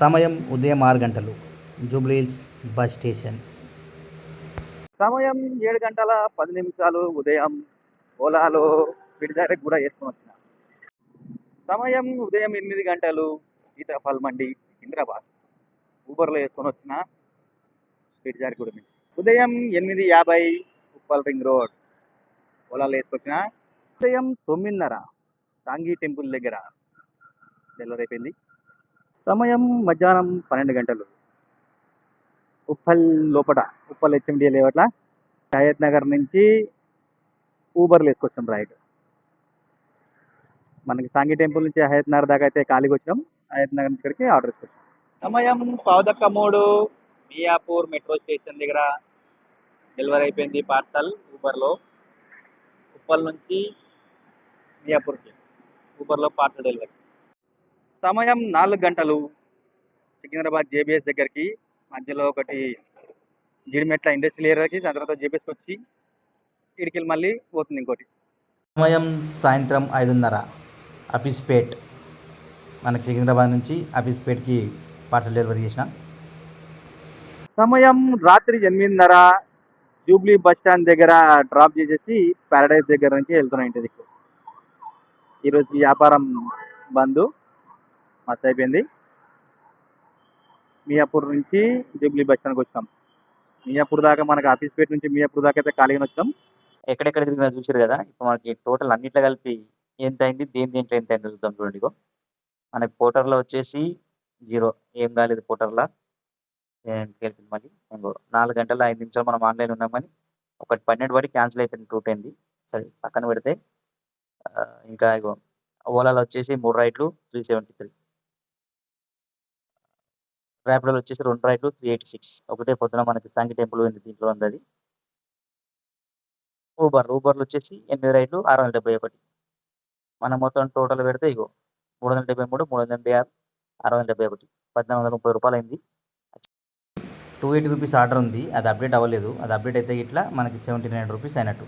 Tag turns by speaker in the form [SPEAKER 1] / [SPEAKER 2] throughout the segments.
[SPEAKER 1] సమయం ఉదయం ఆరు గంటలు. Jubilee Hills bus station.
[SPEAKER 2] సమయం ఏడు గంటల పది నిమిషాలు ఉదయం ఓలాలో విడిదారికి కూడా వేసుకొని వచ్చిన సమయం ఉదయం ఎనిమిది గంటలు సీతాఫల్ మండి హైదరాబాద్. ఊబర్లో వేసుకొని వచ్చిన విడిదారి కూడా ఉదయం ఎనిమిది యాభై ఉప్పల్ రింగ్ రోడ్. ఓలాలో వేసుకొచ్చిన ఉదయం తొమ్మిదిన్నర సాంగీ టెంపుల్ దగ్గర. డెలివరీ అయిపోయింది సమయం మధ్యాహ్నం పన్నెండు గంటలు. ఉప్పల్ లోపల ఉప్పల్ హెచ్ఎండిఏ లేవట్ల? హయత్ నగర్ నుంచి ఊబర్లు వేసుకొచ్చాం రైడ్. మనకి సాంగి టెంపుల్ నుంచి హయత్ నగర్ దాకా అయితే ఖాళీగా వచ్చాం హయత్ నగర్ నుంచి ఇక్కడికి ఆర్డర్ వేసుకొచ్చాం సమయం పావుదక్క మూడు. మియాపూర్ మెట్రో స్టేషన్ దగ్గర డెలివరీ అయిపోయింది పార్సల్ ఊబర్లో. ఉప్పల్ నుంచి మియాపూర్కి. ఊబర్లో పార్సల్ డెలివరీ. సమయం నాలుగు గంటలు. సికింద్రాబాద్ జేబీఎస్ దగ్గరికి మధ్యలో ఒకటి జిడిమెట్ల ఇండస్ట్రియల్ ఏరియాకి దాని తర్వాత జేబీఎస్కి వచ్చి ఇడికి మళ్ళీ పోతుంది ఇంకోటి.
[SPEAKER 1] సమయం సాయంత్రం ఐదున్నర. అఫీస్పేట్ మనకి సికింద్రాబాద్ నుంచి అఫీస్పేట్కి పార్సల్ డెలివరీ చేసిన.
[SPEAKER 2] సమయం రాత్రి ఎనిమిదిన్నర. జూబ్లీ బస్ స్టాండ్ దగ్గర డ్రాప్ చేసేసి పారడైజ్ దగ్గర నుంచి వెళ్తున్నాం ఇంటి దిక్కు ఈరోజు వ్యాపారం బంద్. మస్త్ అయిపోయింది. మియాపూర్ నుంచి జూబ్లీ బస్ స్టాండ్కి వచ్చాం. మియాపూర్ దాకా మనకి ఆఫీస్ పేట నుంచి మియాపూర్ దాకా అయితే ఖాళీగా వచ్చాం.
[SPEAKER 1] ఎక్కడెక్కడ తిరిగినా చూసారు కదా? ఇప్పుడు మనకి టోటల్ అన్నిట్లో కలిపి ఎంత అయింది? దేని దేంట్లో ఎంత అయింది చూద్దాం చూడండి ఇగో. మనకి పోటర్లో వచ్చేసి జీరో. ఏం కాలేదు పోటర్లా వెళ్తుంది మళ్ళీ? నాలుగు గంటల ఐదు నిమిషాలు మనం ఆన్లైన్ ఉన్నాం కానీ ఒకటి పన్నెండు పడి క్యాన్సిల్ అయిపోయింది టూ టెన్ది సరే పక్కన పెడితే ఇంకా ఇగో ఓలాలో వచ్చేసి మూడు రైట్లు త్రీ సెవెంటీ త్రీ. ర్యాపిడోలో వచ్చేసి రెండు రైట్లు త్రీ ఎయిటీ సిక్స్ ఒకటే పొద్దున మనకి సంగి టెంపుల్ ఉంది దీంట్లో ఉంది అది. ఊబర్ ఊబర్లు వచ్చేసి ఎనిమిది రైట్లు ఆరు వందల డెబ్బై ఒకటి. మనం మొత్తం టోటల్ పెడితే ఇగో మూడు వందల డెబ్బై మూడు మూడు వందల ఎనభై ఆరు ఆరు వందల డెబ్బై ఒకటి. పద్నాలుగు వందల ముప్పై రూపాయలు అయింది. టూ ఎయిటీ రూపీస్ ఆర్డర్ ఉంది అది అప్డేట్ అవ్వలేదు. అది అప్డేట్ అయితే ఇట్లా మనకి సెవెంటీ నైన్ రూపీస్ అయినట్టు.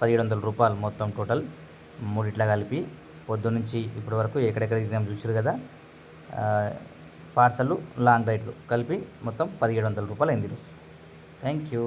[SPEAKER 1] పదిహేడు వందల రూపాయలు మొత్తం టోటల్ మూడిట్లా కలిపి పొద్దున్న నుంచి ఇప్పటి వరకు ఎక్కడెక్కడ తిరిగాం చూసారు కదా. పార్సల్ లాంగ్ రైట్లు కలిపి మొత్తం పదిహేడు వందల రూపాయలు అయింది థ్యాంక్ యూ.